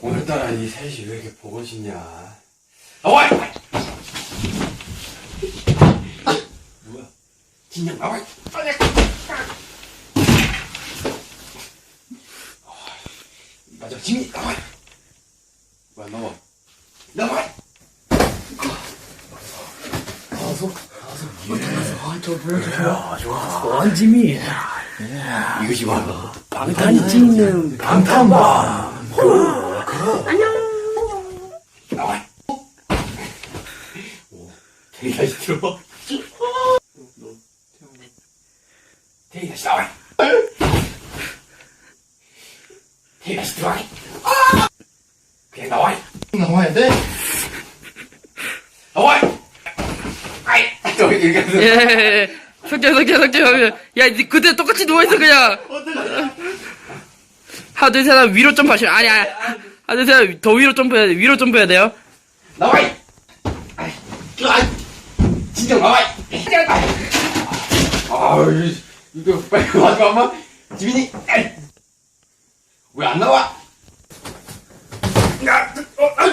오늘따라 이 셋이 왜 이렇게 보고 싶냐? 나와! 뭐야? 진영 나와! 빨리! 맞아, 진이 나와! 뭐야, 나와! 나와! 원지미 이것이 바로 방탄이 찍는 방탄방 나와! 오, 대기 다시 들어와. 대기 다시 나와. 대기 다시 들어와. 그냥 나와. 나와야 돼? 나와. 아이, 저 이렇게 해서 예. 석재, 석재, 석재. 야, 니 그때 똑같이 누워있어, 그냥. 하나, 둘, 셋, 하면 위로 점프하시면. 아니, 아니. 하나, 둘, 셋, 더 위로 점프해야 돼. 위로 점프해야 돼요. 나와. 아이, 아이, 진짜 나와. 아, 이거 빨리 와줘, 엄마. 지민이. 왜 안 나와? 야, 어, 아,